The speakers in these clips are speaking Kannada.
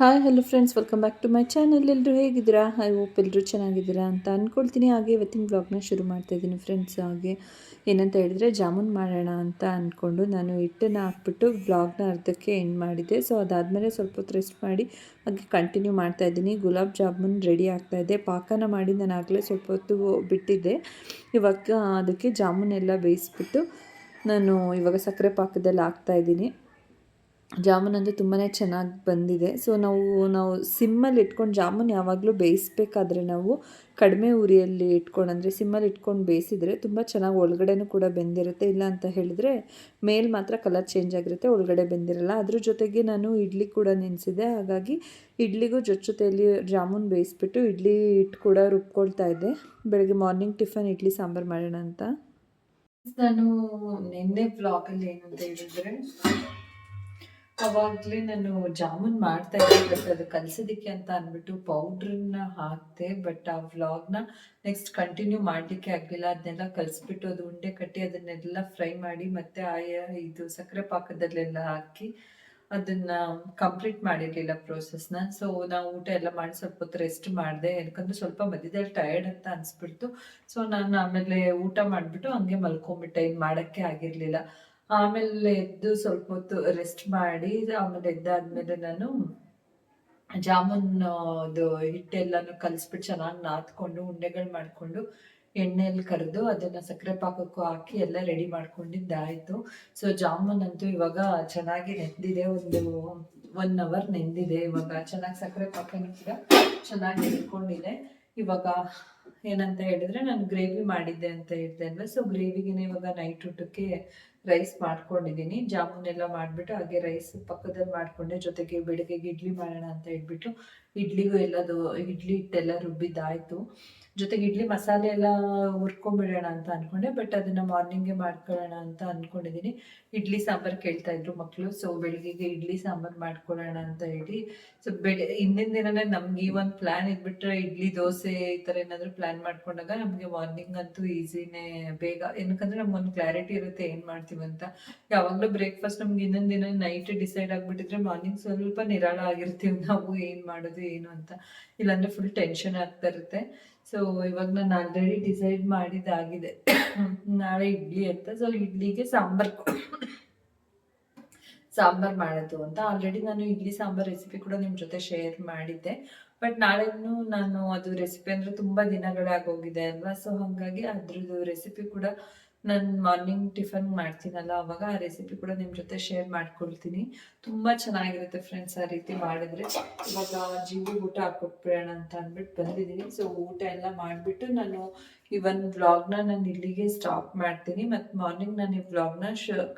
Hi hello friends welcome back to my channel ಎಲ್ಲರೂ ಹೇಗಿದ್ದೀರಾ? ಐ ಓಪ್ ಎಲ್ಲರೂ ಚೆನ್ನಾಗಿದ್ದೀರಾ ಅಂತ ಅಂದ್ಕೊಳ್ತೀನಿ ಹಾಗೆ ಇವತ್ತಿನ ಬ್ಲಾಗ್ನ ಶುರು ಮಾಡ್ತಾ ಇದ್ದೀನಿ ಫ್ರೆಂಡ್ಸ್ ಹಾಗೆ ಏನಂತ ಹೇಳಿದ್ರೆ ಜಾಮೂನ್ ಮಾಡೋಣ ಅಂತ ಅಂದ್ಕೊಂಡು ನಾನು ಹಿಟ್ಟನ್ನು ಹಾಕ್ಬಿಟ್ಟು ಬ್ಲಾಗ್ನ ಅರ್ಧಕ್ಕೆ ಎಂಡ್ ಮಾಡಿದ್ದೆ. ಸೊ ಅದಾದಮೇಲೆ ಸ್ವಲ್ಪ ಹೊತ್ತು ರೆಸ್ಟ್ ಮಾಡಿ ಹಾಗೆ ಕಂಟಿನ್ಯೂ ಮಾಡ್ತಾ ಇದ್ದೀನಿ. ಗುಲಾಬ್ ಜಾಮೂನ್ ರೆಡಿ ಆಗ್ತಾ ಇದೆ. ಪಾಕನ ಮಾಡಿ ನಾನು ಆಗಲೇ ಸ್ವಲ್ಪ ಹೊತ್ತು ಬಿಟ್ಟಿದ್ದೆ. ಇವಾಗ, ಅದಕ್ಕೆ ಜಾಮೂನೆಲ್ಲ ಬೇಯಿಸ್ಬಿಟ್ಟು ನಾನು ಇವಾಗ ಸಕ್ಕರೆ ಪಾಕದಲ್ಲಿ ಹಾಕ್ತಾ ಇದ್ದೀನಿ. ಜಾಮೂನ್ ಅಂದರೆ ತುಂಬಾ ಚೆನ್ನಾಗಿ ಬಂದಿದೆ. ಸೊ ನಾವು ನಾವು ಸಿಮ್ಮಲ್ಲಿ ಇಟ್ಕೊಂಡು ಜಾಮೂನ್ ಯಾವಾಗಲೂ ಬೇಯಿಸ್ಬೇಕಾದ್ರೆ ನಾವು ಕಡಿಮೆ ಉರಿಯಲ್ಲಿ ಇಟ್ಕೊಂಡು, ಅಂದರೆ ಸಿಮ್ಮಲ್ಲಿ ಇಟ್ಕೊಂಡು ಬೇಯಿಸಿದರೆ ತುಂಬ ಚೆನ್ನಾಗಿ ಒಳಗಡೆನೂ ಕೂಡ ಬೆಂದಿರುತ್ತೆ. ಇಲ್ಲ ಅಂತ ಹೇಳಿದರೆ ಮೇಲ್ ಮಾತ್ರ ಕಲರ್ ಚೇಂಜ್ ಆಗಿರುತ್ತೆ, ಒಳಗಡೆ ಬೆಂದಿರಲ್ಲ. ಅದ್ರ ಜೊತೆಗೆ ನಾನು ಇಡ್ಲಿ ಕೂಡ ನೆನೆಸಿದೆ. ಹಾಗಾಗಿ ಇಡ್ಲಿಗೂ ಜೊತೆ ಜೊತೆಯಲ್ಲಿ ಜಾಮೂನ್ ಬೇಯಿಸ್ಬಿಟ್ಟು ಇಡ್ಲಿ ಇಟ್ಟು ಕೂಡ ರುಬ್ಕೊಳ್ತಾ ಇದ್ದೆ. ಬೆಳಗ್ಗೆ ಮಾರ್ನಿಂಗ್ ಟಿಫನ್ ಇಡ್ಲಿ ಸಾಂಬಾರು ಮಾಡೋಣ ಅಂತ. ನಾನು ನಿನ್ನೆ ಬ್ಲಾಗಲ್ಲಿ ಏನಂತ ಹೇಳಿದರೆ ಅವಾಗಲೇ ನಾನು ಜಾಮೂನ್ ಮಾಡ್ತಾ ಇದ್ದೆ ಬಟ್ ಅದು ಕಲ್ಸೋದಿಕ್ಕೆ ಅಂತ ಅಂದ್ಬಿಟ್ಟು ಪೌಡ್ರನ್ನ ಹಾಕ್ತೆ ಬಟ್ ಆ ವ್ಲಾಗ್ನ ನೆಕ್ಸ್ಟ್ ಕಂಟಿನ್ಯೂ ಮಾಡಲಿಕ್ಕೆ ಆಗಲಿಲ್ಲ. ಅದನ್ನೆಲ್ಲ ಕಲಿಸ್ಬಿಟ್ಟು ಅದು ಉಂಡೆ ಕಟ್ಟಿ ಅದನ್ನೆಲ್ಲ ಫ್ರೈ ಮಾಡಿ ಮತ್ತೆ ಆಯಾ ಇದು ಸಕ್ಕರೆ ಪಾಕದಲ್ಲೆಲ್ಲ ಹಾಕಿ ಅದನ್ನ ಕಂಪ್ಲೀಟ್ ಮಾಡಿರಲಿಲ್ಲ ಪ್ರೋಸೆಸ್ನ ಸೊ ನಾವು ಊಟ ಎಲ್ಲ ಮಾಡಿ ಸ್ವಲ್ಪ ಹೊತ್ತು ರೆಸ್ಟ್ ಮಾಡಿದೆ. ಯಾಕಂದ್ರೆ ಸ್ವಲ್ಪ ಮಧ್ಯದಲ್ಲಿ ಟಯರ್ಡ್ ಅಂತ ಅನ್ಸ್ಬಿಡ್ತು. ಸೊ ನಾನು ಆಮೇಲೆ ಊಟ ಮಾಡಿಬಿಟ್ಟು ಹಂಗೆ ಮಲ್ಕೊಂಡ್ಬಿಟ್ಟೆ ಇನ್ನು ಮಾಡೋಕ್ಕೆ ಆಗಿರಲಿಲ್ಲ. ಆಮೇಲೆ ಎದ್ದು ಸ್ವಲ್ಪ ಹೊತ್ತು ರೆಸ್ಟ್ ಮಾಡಿ, ಆಮೇಲೆ ಎದ್ದಾದ್ಮೇಲೆ ನಾನು ಜಾಮೂನ್ ಅದು ಹಿಟ್ಟೆಲ್ಲನೂ ಕಲಿಸ್ಬಿಟ್ಟು ಚೆನ್ನಾಗಿ ನಾದ್ಕೊಂಡು, ಉಂಡೆಗಳು ಮಾಡಿಕೊಂಡು ಎಣ್ಣೆಯಲ್ಲಿ ಕರೆದು ಅದನ್ನ ಸಕ್ಕರೆ ಪಾಕಕ್ಕೂ ಹಾಕಿ ಎಲ್ಲ ರೆಡಿ ಮಾಡ್ಕೊಂಡಿದ್ದಾಯ್ತು ಸೊ ಜಾಮೂನ್ ಅಂತೂ ಇವಾಗ ಚೆನ್ನಾಗಿ ನೆಂದಿದೆ ಒಂದು ಒನ್ ಅವರ್ ನೆಂದಿದೆ ಇವಾಗ ಚೆನ್ನಾಗಿ ಸಕ್ಕರೆ ಪಾಕನೂ ಕೂಡ ಚೆನ್ನಾಗಿ ಇಟ್ಕೊಂಡಿದೆ ಇವಾಗ ಏನಂತ ಹೇಳಿದ್ರೆ ನಾನು ಗ್ರೇವಿ ಮಾಡಿದ್ದೆ ಅಂತ ಹೇಳ್ದೆ ಅಲ್ವಾ? ಸೊ ಗ್ರೇವಿಗೆ ಇವಾಗ ನೈಟ್ ಊಟಕ್ಕೆ ರೈಸ್ ಮಾಡ್ಕೊಂಡಿದ್ದೀನಿ. ಜಾಮೂನ್ ಎಲ್ಲ ಮಾಡಿಬಿಟ್ಟು ಹಾಗೆ ರೈಸ್ ಪಕ್ಕದಲ್ಲಿ ಮಾಡಿಕೊಂಡೆ. ಜೊತೆಗೆ ಬೆಳಗ್ಗೆಗೆ ಇಡ್ಲಿ ಮಾಡೋಣ ಅಂತ ಹೇಳ್ಬಿಟ್ಟು ಇಡ್ಲಿಗೂ ಎಲ್ಲದು ಇಡ್ಲಿ ಹಿಟ್ಟೆಲ್ಲ ರುಬ್ಬಿದ್ದಾಯಿತು. ಜೊತೆಗೆ ಇಡ್ಲಿ ಮಸಾಲೆ ಎಲ್ಲ ಹುರ್ಕೊಂಡ್ಬಿಡೋಣ ಅಂತ ಅಂದ್ಕೊಂಡೆ ಬಟ್ ಅದನ್ನು ಮಾರ್ನಿಂಗೇ ಮಾಡ್ಕೊಳ್ಳೋಣ ಅಂತ ಅಂದ್ಕೊಂಡಿದ್ದೀನಿ ಇಡ್ಲಿ ಸಾಂಬಾರ್ ಕೇಳ್ತಾ ಇದ್ರು ಮಕ್ಕಳು ಸೊ ಬೆಳಗ್ಗೆಗೆ ಇಡ್ಲಿ ಸಾಂಬಾರ್ ಮಾಡ್ಕೊಳ್ಳೋಣ ಅಂತ ಹೇಳಿ. ಸೊ ಬೆಳೆ, ಹಿಂದಿನ ದಿನನೇ ನಮ್ಗೆ ಈ ಒಂದು ಪ್ಲ್ಯಾನ್ ಇದ್ಬಿಟ್ರೆ ಇಡ್ಲಿ ದೋಸೆ ಈ ಥರ ಏನಾದರೂ ಪ್ಲ್ಯಾನ್ ಮಾಡ್ಕೊಂಡಾಗ ನಮಗೆ ಮಾರ್ನಿಂಗ್ ಅಂತೂ ಈಸಿನೇ ಬೇಗ, ಏನಕ್ಕಂದ್ರೆ ನಮ್ಗೊಂದು ಕ್ಲಾರಿಟಿ ಇರುತ್ತೆ ಏನು ಮಾಡ್ತೀವಿ ಅಂತ. ಯಾವಾಗಲೂ ಬ್ರೇಕ್ಫಾಸ್ಟ್ ನಮ್ಗೆ ಇನ್ನೊಂದು ದಿನ ನೈಟ್ ಡಿಸೈಡ್ ಆಗಿಬಿಟ್ಟಿದ್ರೆ ಮಾರ್ನಿಂಗ್ ಸ್ವಲ್ಪ ನಿರಾಳ ಆಗಿರ್ತೀವಿ ನಾವು, ಏನು ಮಾಡೋದು, ಏನು ಅಂತ. ಇಲ್ಲಾಂದರೆ ಫುಲ್ ಟೆನ್ಷನ್ ಆಗ್ತಾ ಇರುತ್ತೆ. ಸೊ ಇವಾಗ ನಾನು ಆಲ್ರೆಡಿ ಡಿಸೈಡ್ ಮಾಡಿದಾಗಿದೆ ನಾಳೆ ಇಡ್ಲಿ ಅಂತ. ಸೊ ಇಡ್ಲಿಗೆ ಸಾಂಬಾರ್ ಸಾಂಬಾರ್ ಮಾಡೋದು ಅಂತ. ಆಲ್ರೆಡಿ ನಾನು ಇಡ್ಲಿ ಸಾಂಬಾರ್ ರೆಸಿಪಿ ಕೂಡ ನಿಮ್ಮ ಜೊತೆ ಶೇರ್ ಮಾಡಿದ್ದೆ. ಬಟ್ ನಾಳೆನೂ ನಾನು ಅದು ರೆಸಿಪಿ ಅಂದರೆ ತುಂಬ ದಿನಗಳಾಗೋಗಿದೆ ಅಲ್ವಾ? ಸೊ ಹಾಗಾಗಿ ಅದ್ರದ್ದು ರೆಸಿಪಿ ಕೂಡ ನಾನು ಮಾರ್ನಿಂಗ್ ಟಿಫನ್ ಮಾಡ್ತೀನಲ್ಲ, ಅವಾಗ ಆ ರೆಸಿಪಿ ಕೂಡ ನಿಮ್ಮ ಜೊತೆ ಶೇರ್ ಮಾಡ್ಕೊಳ್ತೀನಿ. ತುಂಬ ಚೆನ್ನಾಗಿರುತ್ತೆ ಫ್ರೆಂಡ್ಸ್ ಆ ರೀತಿ ಮಾಡಿದ್ರೆ. ಇವಾಗ ಜೀವಿ ಊಟ ಹಾಕೊಟ್ಬಿಡೋಣ ಅಂತ ಅಂದ್ಬಿಟ್ಟು ಬಂದಿದ್ದೀನಿ. ಸೊ ಊಟ ಎಲ್ಲ ಮಾಡಿಬಿಟ್ಟು ನಾನು ಈ ಒಂದು ವ್ಲಾಗ್ನ ನಾನು ಇಲ್ಲಿಗೆ ಸ್ಟಾಪ್ ಮಾಡ್ತೀನಿ ಮತ್ತು ಮಾರ್ನಿಂಗ್ ನಾನು ಈ ವ್ಲಾಗ್ನ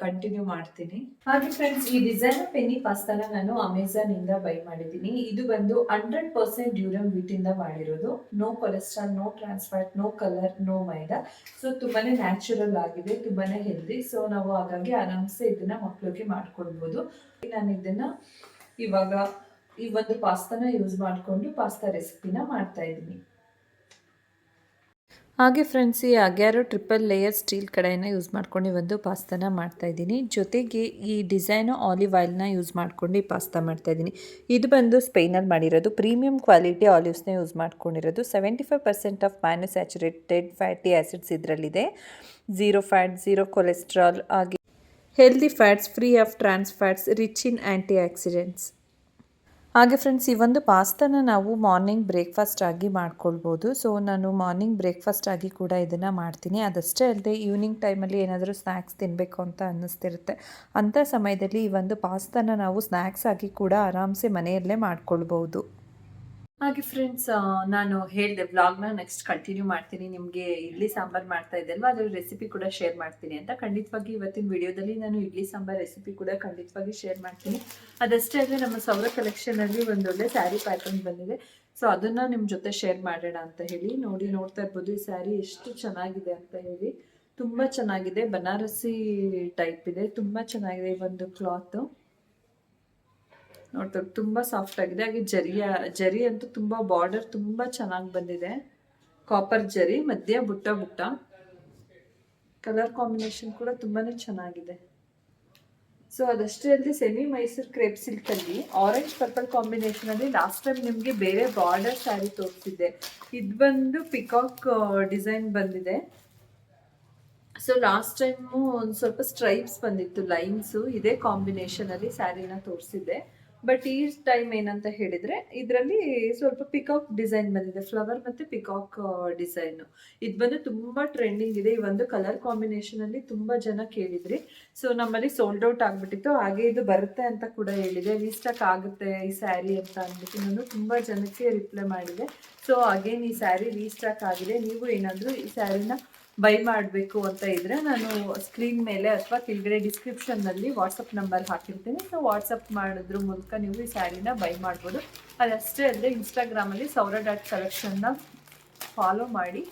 ಕಂಟಿನ್ಯೂ ಮಾಡ್ತೀನಿ. ಹಾಗೆ ಫ್ರೆಂಡ್ಸ್ ಈ ಡಿಸೈನ್ ಪೆನಿ ಪಾಸ್ತಾನ ನಾನು ಅಮೆಝಾನ್ ಇಂದ ಬೈ ಮಾಡಿದ್ದೀನಿ. ಇದು ಬಂದು ಹಂಡ್ರೆಡ್ ಪರ್ಸೆಂಟ್ ಡ್ಯೂರಮ್ ವೀಟ್ ಇಂದ ಮಾಡಿರೋದು. No cholesterol no trans fat no colour no maida so ತುಂಬಾನೇ ನ್ಯಾಚುರಲ್ ಆಗಿದೆ, ತುಂಬಾನೇ ಹೆಲ್ದಿ ಸೊ ನಾವು ಹಾಗಾಗಿ ಆರಾಮ್ಸೆ ಇದನ್ನ ಮಕ್ಕಳಿಗೆ ಮಾಡ್ಕೊಡ್ಬೋದು. ನಾನು ಇದನ್ನ ಇವಾಗ ಈ ಒಂದು ಪಾಸ್ತಾನ ಯೂಸ್ ಮಾಡಿಕೊಂಡು ಪಾಸ್ತಾ ರೆಸಿಪಿನ ಮಾಡ್ತಾ ಇದ್ದೀನಿ. ಹಾಗೆ ಫ್ರೆಂಡ್ಸ್, ಈ ಅಗ್ಯಾರೋ ಟ್ರಿಪಲ್ ಲೇಯರ್ ಸ್ಟೀಲ್ ಕಡೆಯನ್ನು ಯೂಸ್ ಮಾಡ್ಕೊಂಡು ಒಂದು ಪಾಸ್ತಾನ ಮಾಡ್ತಾಯಿದ್ದೀನಿ ಜೊತೆಗೆ ಈ ಡಿಸೈನು ಆಲಿವ್ ಆಯಿಲ್ನ ಯೂಸ್ ಮಾಡ್ಕೊಂಡು ಪಾಸ್ತಾ ಮಾಡ್ತಾಯಿದ್ದೀನಿ ಇದು ಬಂದು ಸ್ಪೈನಲ್ಲಿ ಮಾಡಿರೋದು. ಪ್ರೀಮಿಯಂ ಕ್ವಾಲಿಟಿ ಆಲಿವ್ಸ್ನ ಯೂಸ್ ಮಾಡ್ಕೊಂಡಿರೋದು. Seventy five percent of monounsaturated fatty acids ಇದರಲ್ಲಿದೆ. ಝೀರೋ ಫ್ಯಾಟ್, ಝೀರೋ ಕೊಲೆಸ್ಟ್ರಾಲ್ ಹಾಗೆ healthy fats, free of trans fats, rich in antioxidants. ಹಾಗೆ ಫ್ರೆಂಡ್ಸ್ ಈ ಒಂದು ಪಾಸ್ತಾನ ನಾವು ಮಾರ್ನಿಂಗ್ ಬ್ರೇಕ್ಫಾಸ್ಟ್ ಆಗಿ ಮಾಡ್ಕೊಳ್ಬೋದು. ಸೊ ನಾನು ಮಾರ್ನಿಂಗ್ ಬ್ರೇಕ್ಫಾಸ್ಟ್ ಆಗಿ ಕೂಡ ಇದನ್ನು ಮಾಡ್ತೀನಿ. ಅದಷ್ಟೇ ಅಲ್ಲದೆ ಈವ್ನಿಂಗ್ ಟೈಮಲ್ಲಿ ಏನಾದರೂ ಸ್ನ್ಯಾಕ್ಸ್ ತಿನ್ನಬೇಕು ಅಂತ ಅನ್ನಿಸ್ತಿರುತ್ತೆ. ಅಂಥ ಸಮಯದಲ್ಲಿ ಈ ಒಂದು ಪಾಸ್ತಾನ ನಾವು ಸ್ನ್ಯಾಕ್ಸ್ ಆಗಿ ಕೂಡ ಆರಾಮ್ಸೆ ಮನೆಯಲ್ಲೇ ಮಾಡ್ಕೊಳ್ಬೋದು. ಹಾಗೆ ಫ್ರೆಂಡ್ಸ್ ನಾನು ಹೇಳಿದೆ ವ್ಲಾಗ್ನ ನೆಕ್ಸ್ಟ್ ಕಂಟಿನ್ಯೂ ಮಾಡ್ತೀನಿ. ನಿಮಗೆ ಇಡ್ಲಿ ಸಾಂಬಾರು ಮಾಡ್ತಾ ಇದ್ದೆ ಅಲ್ವಾ? ಅದರ ರೆಸಿಪಿ ಕೂಡ ಶೇರ್ ಮಾಡ್ತೀನಿ ಅಂತ. ಖಂಡಿತವಾಗಿ ಇವತ್ತಿನ ವಿಡಿಯೋದಲ್ಲಿ ನಾನು ಇಡ್ಲಿ ಸಾಂಬಾರ್ ರೆಸಿಪಿ ಕೂಡ ಖಂಡಿತವಾಗಿ ಶೇರ್ ಮಾಡ್ತೀನಿ. ಅದಷ್ಟೇ ಅಲ್ಲದೆ ನಮ್ಮ ಸೌರ ಕಲೆಕ್ಷನಲ್ಲಿ ಒಂದೊಳ್ಳೆ ಸ್ಯಾರಿ ಪ್ಯಾಟರ್ನ್ ಬಂದಿದೆ. ಸೊ ಅದನ್ನು ನಿಮ್ಮ ಜೊತೆ ಶೇರ್ ಮಾಡೋಣ ಅಂತ ಹೇಳಿ, ನೋಡಿ ನೋಡ್ತಾ ಇರ್ಬೋದು ಈ ಸ್ಯಾರಿ ಎಷ್ಟು ಚೆನ್ನಾಗಿದೆ ಅಂತ ಹೇಳಿ. ತುಂಬ ಚೆನ್ನಾಗಿದೆ. ಬನಾರಸಿ ಟೈಪ್ ಇದೆ. ತುಂಬ ಚೆನ್ನಾಗಿದೆ ಒಂದು ಕ್ಲಾತು ನೋಡ್ತಾರೆ ತುಂಬ ಸಾಫ್ಟ್ ಆಗಿದೆ. ಹಾಗೆ ಜರಿಯ ಜರಿ ಅಂತೂ ತುಂಬ ಬಾರ್ಡರ್ ತುಂಬ ಚೆನ್ನಾಗಿ ಬಂದಿದೆ. ಕಾಪರ್ ಜರಿ, ಮಧ್ಯ ಬುಟ್ಟ ಬುಟ್ಟ. ಕಲರ್ ಕಾಂಬಿನೇಷನ್ ಕೂಡ ತುಂಬಾ ಚೆನ್ನಾಗಿದೆ. ಸೊ ಅದಷ್ಟೇ ಅಲ್ಲದೆ ಸೆಮಿ ಮೈಸೂರು ಕ್ರೇಪ್ ಸಿಲ್ಕಲ್ಲಿ ಆರೆಂಜ್ ಪರ್ಪಲ್ ಕಾಂಬಿನೇಷನಲ್ಲಿ ಲಾಸ್ಟ್ ಟೈಮ್ ನಿಮಗೆ ಬೇರೆ ಬಾರ್ಡರ್ ಸ್ಯಾರಿ ತೋರಿಸಿದ್ದೆ. ಇದು ಬಂದು ಪಿಕಾಕ್ ಡಿಸೈನ್ ಬಂದಿದೆ. ಸೊ ಲಾಸ್ಟ್ ಟೈಮು ಒಂದು ಸ್ವಲ್ಪ ಸ್ಟ್ರೈಪ್ಸ್ ಬಂದಿತ್ತು ಲೈನ್ಸು ಇದೇ ಕಾಂಬಿನೇಷನಲ್ಲಿ ಸ್ಯಾರಿನ ತೋರಿಸಿದ್ದೆ. ಬಟ್ ಈ ಟೈಮ್ ಏನಂತ ಹೇಳಿದ್ರೆ, ಇದರಲ್ಲಿ ಸ್ವಲ್ಪ ಪಿಕಾಕ್ ಡಿಸೈನ್ ಬಂದಿದೆ. ಫ್ಲವರ್ ಮತ್ತೆ ಪಿಕಾಕ್ ಡಿಸೈನ್ ಇದು ಬಂದು ತುಂಬಾ ಟ್ರೆಂಡಿಂಗ್ ಇದೆ. ಈ ಒಂದು ಕಲರ್ ಕಾಂಬಿನೇಷನ್ ಅಲ್ಲಿ ತುಂಬಾ ಜನ ಕೇಳಿದ್ರಿ. ಸೊ ನಮ್ಮಲ್ಲಿ ಸೋಲ್ಡ್ ಔಟ್ ಆಗ್ಬಿಟ್ಟಿತ್ತು. ಹಾಗೆ ಇದು ಬರುತ್ತೆ ಅಂತ ಕೂಡ ಹೇಳಿದೆ. ರೀಸ್ಟಾಕ್ ಆಗುತ್ತೆ ಈ ಸ್ಯಾರಿ ಅಂತ ಅಂದ್ಬಿಟ್ಟು ನಾನು ತುಂಬಾ ಜನಕ್ಕೆ ರಿಪ್ಲೈ ಮಾಡಿದೆ. ಸೊ ಅಗೇನ್ ಈ ಸ್ಯಾರಿ ರೀಸ್ಟಾಕ್ ಆಗಿದೆ. ನೀವು ಏನಾದರೂ ಈ ಸ್ಯಾರಿನ ಬೈ ಮಾಡಬೇಕು ಅಂತ ಇದ್ದರೆ ನಾನು ಸ್ಕ್ರೀನ್ ಮೇಲೆ ಅಥವಾ ಕೆಳಗಡೆ ಡಿಸ್ಕ್ರಿಪ್ಷನ್ನಲ್ಲಿ ವಾಟ್ಸಪ್ ನಂಬರ್ ಹಾಕಿರ್ತೀನಿ. ಸೊ ವಾಟ್ಸಪ್ ಮಾಡಿದ್ರ ಮೂಲಕ ನೀವು ಈ ಸ್ಯಾರಿನ ಬೈ ಮಾಡ್ಬೋದು. ಅದಷ್ಟೇ ಅಲ್ಲದೆ ಇನ್ಸ್ಟಾಗ್ರಾಮಲ್ಲಿ ಸೌರ ಡಾಟ್ ಕಲೆಕ್ಷನ್ನ ಫಾಲೋ ಮಾಡಿ.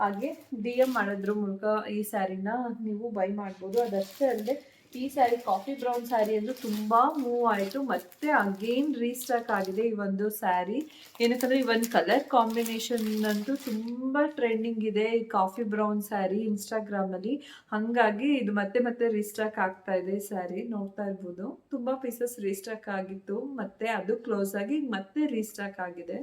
ಹಾಗೆ ಡಿ ಎಂ ಮಾಡೋದ್ರ ಮೂಲಕ ಈ ಸ್ಯಾರಿನ ನೀವು ಬೈ ಮಾಡ್ಬೋದು. ಅದಷ್ಟೇ ಅಲ್ಲದೆ ಈ ಸ್ಯಾರಿ ಕಾಫಿ ಬ್ರೌನ್ ಸ್ಯಾರಿ ಅಂದ್ರೆ ತುಂಬಾ ಮೂವ್ ಆಯಿತು. ಮತ್ತೆ ಅಗೇನ್ ರೀಸ್ಟಾಕ್ ಆಗಿದೆ ಈ ಒಂದು ಸ್ಯಾರಿ ಏನಕ್ಕಂದ್ರೆ ಈ ಒಂದು ಕಲರ್ ಕಾಂಬಿನೇಷನ್ ಅಂತೂ ತುಂಬಾ ಟ್ರೆಂಡಿಂಗ್ ಇದೆ ಈ ಕಾಫಿ ಬ್ರೌನ್ ಸ್ಯಾರಿ ಇನ್ಸ್ಟಾಗ್ರಾಮ್ ಅಲ್ಲಿ. ಹಂಗಾಗಿ ಇದು ಮತ್ತೆ ಮತ್ತೆ ರೀಸ್ಟಾಕ್ ಆಗ್ತಾ ಇದೆ ಸ್ಯಾರಿ ನೋಡ್ತಾ ಇರ್ಬೋದು. ತುಂಬಾ ಪೀಸಸ್ ರೀಸ್ಟಾಕ್ ಆಗಿತ್ತು. ಮತ್ತೆ ಅದು ಕ್ಲೋಸ್ ಆಗಿ ಮತ್ತೆ ರೀಸ್ಟಾಕ್ ಆಗಿದೆ.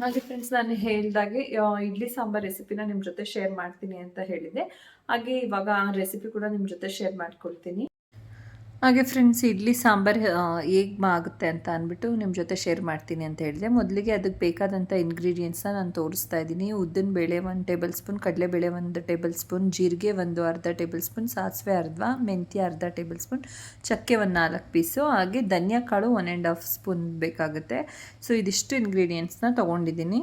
ಹಾಗೆ ಫ್ರೆಂಡ್ಸ್ ನಾನು ಹೇಳಿದಾಗೆ ಇಡ್ಲಿ ಸಾಂಬಾರ್ ರೆಸಿಪಿನ ನಿಮ್ಮ ಜೊತೆ ಶೇರ್ ಮಾಡ್ತೀನಿ ಅಂತ ಹೇಳಿದೆ. ಹಾಗೆ ಇವಾಗ ಆ ರೆಸಿಪಿ ಕೂಡ ನಿಮ್ಮ ಜೊತೆ ಶೇರ್ ಮಾಡ್ಕೊಳ್ತೀನಿ ಹಾಗೆ ಫ್ರೆಂಡ್ಸ್ ಇಡ್ಲಿ, ಸಾಂಬಾರು ಹೇಗೆ ಆಗುತ್ತೆ ಅಂತ ಅಂದ್ಬಿಟ್ಟು ನಿಮ್ಮ ಜೊತೆ ಶೇರ್ ಮಾಡ್ತೀನಿ ಅಂತ ಹೇಳಿದೆ. ಮೊದಲಿಗೆ ಅದಕ್ಕೆ ಬೇಕಾದಂಥ ಇಂಗ್ರೀಡಿಯೆಂಟ್ಸ್ನ ನಾನು ತೋರಿಸ್ತಾ ಇದ್ದೀನಿ. ಉದ್ದಿನ ಬೇಳೆ ಒಂದು ಟೇಬಲ್ ಸ್ಪೂನ್ ಕಡಲೆಬೇಳೆ ಒಂದು ಟೇಬಲ್ ಸ್ಪೂನ್ ಜೀರಿಗೆ ಒಂದು ಅರ್ಧ ಟೇಬಲ್ ಸ್ಪೂನ್ ಸಾಸಿವೆ ಅರ್ಧ, ಮೆಂತ್ಯ ಅರ್ಧ ಟೇಬಲ್ ಸ್ಪೂನ್ ಚಕ್ಕೆ ಒಂದು ನಾಲ್ಕು ಪೀಸು ಹಾಗೆ ಧನಿಯಾ ಕಾಳು ಒನ್ ಆ್ಯಂಡ್ ಹಾಫ್ ಸ್ಪೂನ್ ಬೇಕಾಗುತ್ತೆ. ಸೊ ಇದಿಷ್ಟು ಇಂಗ್ರೀಡಿಯೆಂಟ್ಸ್ನ ತೊಗೊಂಡಿದ್ದೀನಿ.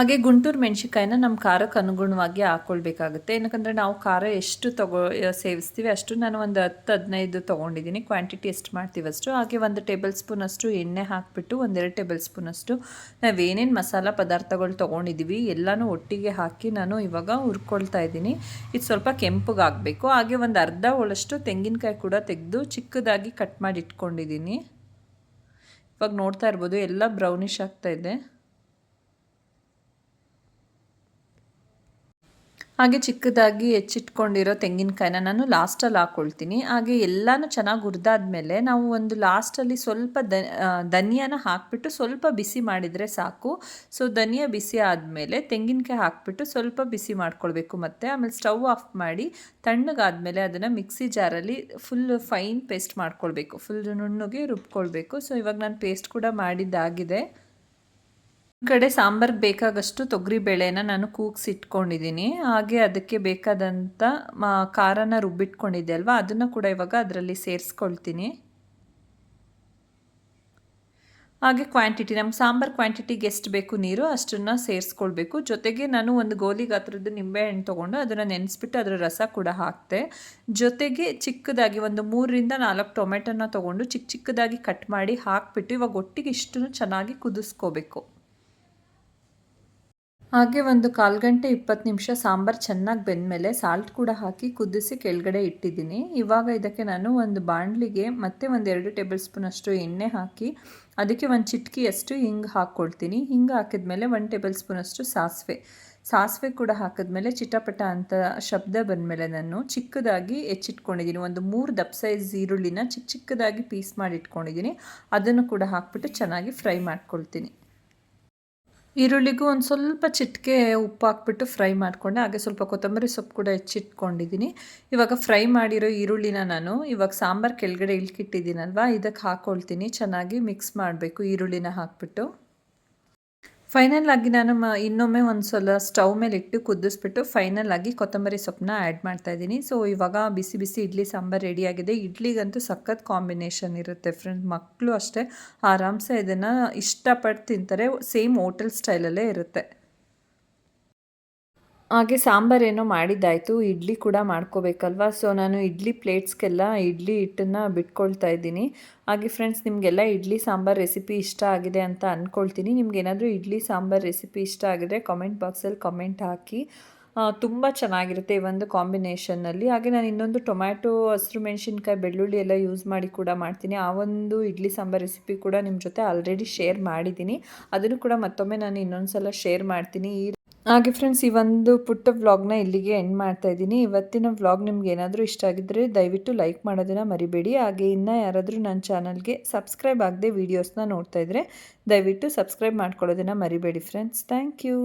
ಹಾಗೆ ಗುಂಟೂರು ಮೆಣಸಿಕಾಯಿನ ನಮ್ಮ ಖಾರಕ್ಕೆ ಅನುಗುಣವಾಗಿ ಹಾಕ್ಕೊಳ್ಬೇಕಾಗುತ್ತೆ ಏನಕ್ಕಂದರೆ ನಾವು ಖಾರ ಎಷ್ಟು ತಗೋ ಸೇವಿಸ್ತೀವಿ ಅಷ್ಟು ನಾನು ಒಂದು ಹತ್ತು ಹದಿನೈದು ತೊಗೊಂಡಿದ್ದೀನಿ. ಕ್ವಾಂಟಿಟಿ ಎಷ್ಟು ಮಾಡ್ತೀವಿ ಅಷ್ಟು. ಹಾಗೆ ಒಂದು ಟೇಬಲ್ ಸ್ಪೂನ್ ಅಷ್ಟು ಎಣ್ಣೆ ಹಾಕಿಬಿಟ್ಟು ಒಂದೆರಡು ಟೇಬಲ್ ಸ್ಪೂನ್ ಅಷ್ಟು ನಾವೇನೇನು ಮಸಾಲ ಪದಾರ್ಥಗಳು ತೊಗೊಂಡಿದ್ದೀವಿ ಎಲ್ಲನೂ ಒಟ್ಟಿಗೆ ಹಾಕಿ ನಾನು ಇವಾಗ ಹುರ್ಕೊಳ್ತಾ ಇದ್ದೀನಿ. ಇದು ಸ್ವಲ್ಪ ಕೆಂಪಗಾಗಬೇಕು. ಹಾಗೆ ಒಂದು ಅರ್ಧ ಒಳಷ್ಟು ತೆಂಗಿನಕಾಯಿ ಕೂಡ ತೆಗೆದು ಚಿಕ್ಕದಾಗಿ ಕಟ್ ಮಾಡಿ ಇಟ್ಕೊಂಡಿದ್ದೀನಿ. ಇವಾಗ ನೋಡ್ತಾ ಇರ್ಬೋದು, ಎಲ್ಲ ಬ್ರೌನಿಶ್ ಆಗ್ತಾ ಹಾಗೆ ಚಿಕ್ಕದಾಗಿ ಹೆಚ್ಚಿಟ್ಕೊಂಡಿರೋ ತೆಂಗಿನಕಾಯಿನ ನಾನು ಲಾಸ್ಟಲ್ಲಿ ಹಾಕ್ಕೊಳ್ತೀನಿ ಹಾಗೆ ಎಲ್ಲನೂ ಚೆನ್ನಾಗಿ ಹುರಿದಾದ್ಮೇಲೆ ನಾವು ಒಂದು ಲಾಸ್ಟಲ್ಲಿ ಸ್ವಲ್ಪ ದ ಧನಿಯಾನ ಹಾಕ್ಬಿಟ್ಟು ಸ್ವಲ್ಪ ಬಿಸಿ ಮಾಡಿದರೆ ಸಾಕು. ಸೊ ಧನಿಯ ಬಿಸಿ ಆದಮೇಲೆ ತೆಂಗಿನಕಾಯಿ ಹಾಕ್ಬಿಟ್ಟು ಸ್ವಲ್ಪ ಬಿಸಿ ಮಾಡ್ಕೊಳ್ಬೇಕು ಮತ್ತು. ಆಮೇಲೆ ಸ್ಟವ್ ಆಫ್ ಮಾಡಿ ತಣ್ಣಗಾದಮೇಲೆ ಅದನ್ನು ಮಿಕ್ಸಿ ಜಾರಲ್ಲಿ ಫುಲ್ ಫೈನ್ ಪೇಸ್ಟ್ ಮಾಡ್ಕೊಳ್ಬೇಕು. ಫುಲ್ ನುಣ್ಣಗೆ ರುಬ್ಕೊಳ್ಬೇಕು. ಸೊ ಇವಾಗ ನಾನು ಪೇಸ್ಟ್ ಕೂಡ ಮಾಡಿದ್ದಾಗಿದೆ. ಕಡೆ ಸಾಂಬಾರ್ಗೆ ಬೇಕಾಗಷ್ಟು ತೊಗರಿ ಬೇಳೆನ ನಾನು ಕೂಗ್ಸಿ ಇಟ್ಕೊಂಡಿದ್ದೀನಿ ಹಾಗೆ ಅದಕ್ಕೆ ಬೇಕಾದಂಥ ಖಾರನ ರುಬ್ಬಿಟ್ಕೊಂಡಿದ್ದೆ ಅಲ್ವಾ? ಅದನ್ನು ಕೂಡ ಇವಾಗ ಅದರಲ್ಲಿ ಸೇರಿಸ್ಕೊಳ್ತೀನಿ. ಹಾಗೆ ಕ್ವಾಂಟಿಟಿ ನಮ್ಮ ಸಾಂಬಾರು ಕ್ವಾಂಟಿಟಿಗೆ ಎಷ್ಟು ಬೇಕು ನೀರು ಅಷ್ಟನ್ನು ಸೇರಿಸ್ಕೊಳ್ಬೇಕು. ಜೊತೆಗೆ ನಾನು ಒಂದು ಗೋಲಿ ಗಾತ್ರದ ನಿಂಬೆಹಣ್ಣು ತೊಗೊಂಡು ಅದನ್ನು ನೆನೆಸ್ಬಿಟ್ಟು ಅದರ ರಸ ಕೂಡ ಹಾಕ್ತೆ. ಜೊತೆಗೆ ಚಿಕ್ಕದಾಗಿ ಒಂದು ಮೂರರಿಂದ ನಾಲ್ಕು ಟೊಮೆಟೊನ ತೊಗೊಂಡು ಚಿಕ್ಕ ಚಿಕ್ಕದಾಗಿ ಕಟ್ ಮಾಡಿ ಹಾಕಿಬಿಟ್ಟು ಇವಾಗ ಒಟ್ಟಿಗೆ ಇಷ್ಟನ್ನು ಚೆನ್ನಾಗಿ ಕುದಿಸ್ಕೋಬೇಕು. ಹಾಗೆ ಒಂದು ಕಾಲು ಗಂಟೆ ಇಪ್ಪತ್ತು ನಿಮಿಷ ಸಾಂಬಾರು ಚೆನ್ನಾಗಿ ಬೆಂದಮೇಲೆ ಸಾಲ್ಟ್ ಕೂಡ ಹಾಕಿ ಕುದಿಸಿ ಕೆಳಗಡೆ ಇಟ್ಟಿದ್ದೀನಿ. ಇವಾಗ ಇದಕ್ಕೆ ನಾನು ಒಂದು ಬಾಣಲಿಗೆ ಮತ್ತೆ ಒಂದು ಎರಡು ಟೇಬಲ್ ಸ್ಪೂನ್ ಅಷ್ಟು ಎಣ್ಣೆ ಹಾಕಿ ಅದಕ್ಕೆ ಒಂದು ಚಿಟಕಿಯಷ್ಟು ಹಿಂಗೆ ಹಾಕ್ಕೊಳ್ತೀನಿ ಹಿಂಗೆ ಹಾಕಿದ್ಮೇಲೆ ಒಂದು ಟೇಬಲ್ ಸ್ಪೂನ್ ಅಷ್ಟು ಸಾಸಿವೆ. ಸಾಸಿವೆ ಕೂಡ ಹಾಕಿದ್ಮೇಲೆ ಚಿಟಪಟ ಅಂತ ಶಬ್ದ ಬಂದಮೇಲೆ ನಾನು ಚಿಕ್ಕದಾಗಿ ಹೆಚ್ಚಿಟ್ಕೊಂಡಿದ್ದೀನಿ. ಒಂದು ಮೂರು ದಪ್ಪ ಸೈಜ್ ಈರುಳ್ಳಿನ ಚಿಕ್ಕ ಚಿಕ್ಕದಾಗಿ ಪೀಸ್ ಮಾಡಿ ಇಟ್ಕೊಂಡಿದ್ದೀನಿ. ಅದನ್ನು ಕೂಡ ಹಾಕ್ಬಿಟ್ಟು ಚೆನ್ನಾಗಿ ಫ್ರೈ ಮಾಡ್ಕೊಳ್ತೀನಿ. ಈರುಳ್ಳಿಗೂ ಒಂದು ಸ್ವಲ್ಪ ಚಿಟಿಕೆ ಉಪ್ಪು ಹಾಕ್ಬಿಟ್ಟು ಫ್ರೈ ಮಾಡಿಕೊಂಡೆ. ಹಾಗೆ ಸ್ವಲ್ಪ ಕೊತ್ತಂಬರಿ ಸೊಪ್ಪು ಕೂಡ ಹೆಚ್ಚಿಟ್ಕೊಂಡಿದ್ದೀನಿ. ಇವಾಗ ಫ್ರೈ ಮಾಡಿರೋ ಈರುಳ್ಳಿನ ನಾನು ಇವಾಗ ಸಾಂಬಾರು ಕೆಳಗಡೆ ಇಳ್ಕಿಟ್ಟಿದ್ದೀನಲ್ವ ಇದಕ್ಕೆ ಹಾಕ್ಕೊಳ್ತೀನಿ ಚೆನ್ನಾಗಿ ಮಿಕ್ಸ್ ಮಾಡಬೇಕು ಈರುಳ್ಳಿನ ಹಾಕ್ಬಿಟ್ಟು. ಫೈನಲ್ ಆಗಿ ನಾನು ಇನ್ನೊಮ್ಮೆ ಒಂದು ಸಲ ಸ್ಟವ್ ಮೇಲೆ ಇಟ್ಟು ಕುದಿಸ್ಬಿಟ್ಟು ಫೈನಲ್ ಆಗಿ ಕೊತ್ತಂಬರಿ ಸೊಪ್ಪನ್ನ ಆ್ಯಡ್ ಮಾಡ್ತಾ ಇದ್ದೀನಿ. ಸೊ ಇವಾಗ ಬಿಸಿ ಬಿಸಿ ಇಡ್ಲಿ ಸಾಂಬಾರು ರೆಡಿಯಾಗಿದೆ ಇಡ್ಲಿಗಂತೂ ಸಖತ್ ಕಾಂಬಿನೇಷನ್ ಇರುತ್ತೆ ಫ್ರೆಂಡ್ ಮಕ್ಕಳು ಅಷ್ಟೇ ಆರಾಮ್ಸೆ ಇದನ್ನು ಇಷ್ಟಪಟ್ಟು ತಿಂತಾರೆ. ಸೇಮ್ ಹೋಟೆಲ್ ಸ್ಟೈಲಲ್ಲೇ ಇರುತ್ತೆ. ಹಾಗೆ ಸಾಂಬಾರೇನೋ ಮಾಡಿದ್ದಾಯಿತು, ಇಡ್ಲಿ ಕೂಡ ಮಾಡ್ಕೋಬೇಕಲ್ವಾ? ಸೊ ನಾನು ಇಡ್ಲಿ ಪ್ಲೇಟ್ಸ್ಗೆಲ್ಲ ಇಡ್ಲಿ ಹಿಟ್ಟನ್ನು ಬಿಟ್ಕೊಳ್ತಾ ಇದ್ದೀನಿ. ಹಾಗೆ ಫ್ರೆಂಡ್ಸ್ ನಿಮಗೆಲ್ಲ ಇಡ್ಲಿ ಸಾಂಬಾರು ರೆಸಿಪಿ ಇಷ್ಟ ಆಗಿದೆ ಅಂತ ಅಂದ್ಕೊಳ್ತೀನಿ ನಿಮ್ಗೇನಾದರೂ ಇಡ್ಲಿ ಸಾಂಬಾರು ರೆಸಿಪಿ ಇಷ್ಟ ಆಗಿದ್ರೆ ಕಾಮೆಂಟ್ ಬಾಕ್ಸಲ್ಲಿ ಕಮೆಂಟ್ ಹಾಕಿ. ತುಂಬ ಚೆನ್ನಾಗಿರುತ್ತೆ ಈ ಒಂದು ಕಾಂಬಿನೇಷನ್ನಲ್ಲಿ ಹಾಗೆ ನಾನು ಇನ್ನೊಂದು ಟೊಮ್ಯಾಟೊ, ಹಸಿರು, ಮೆಣಸಿನ್ಕಾಯಿ, ಬೆಳ್ಳುಳ್ಳಿ ಎಲ್ಲ ಯೂಸ್ ಮಾಡಿ ಕೂಡ ಮಾಡ್ತೀನಿ. ಆ ಒಂದು ಇಡ್ಲಿ ಸಾಂಬಾರು ರೆಸಿಪಿ ಕೂಡ ನಿಮ್ಮ ಜೊತೆ ಆಲ್ರೆಡಿ ಶೇರ್ ಮಾಡಿದ್ದೀನಿ. ಅದನ್ನು ಕೂಡ ಮತ್ತೊಮ್ಮೆ ನಾನು ಇನ್ನೊಂದು ಸಲ ಶೇರ್ ಮಾಡ್ತೀನಿ. ಈ ಹಾಗೆ ಫ್ರೆಂಡ್ಸ್ ಈ ಒಂದು ಪುಟ್ಟ ವ್ಲಾಗ್ನ ಇಲ್ಲಿಗೆ ಎಂಡ್ ಮಾಡ್ತಾ ಇದ್ದೀನಿ. ಇವತ್ತಿನ ವ್ಲಾಗ್ ನಿಮ್ಗೆ ಏನಾದರೂ ಇಷ್ಟ ಆಗಿದ್ದರೆ ದಯವಿಟ್ಟು ಲೈಕ್ ಮಾಡೋದನ್ನು ಮರಿಬೇಡಿ. ಹಾಗೆ ಇನ್ನು ಯಾರಾದರೂ ನನ್ನ ಚಾನಲ್ಗೆ ಸಬ್ಸ್ಕ್ರೈಬ್ ಆಗದೆ ವೀಡಿಯೋಸ್ನ ನೋಡ್ತಾ ಇದ್ದರೆ ದಯವಿಟ್ಟು ಸಬ್ಸ್ಕ್ರೈಬ್ ಮಾಡ್ಕೊಳ್ಳೋದನ್ನು ಮರಿಬೇಡಿ ಫ್ರೆಂಡ್ಸ್ ಥ್ಯಾಂಕ್ ಯು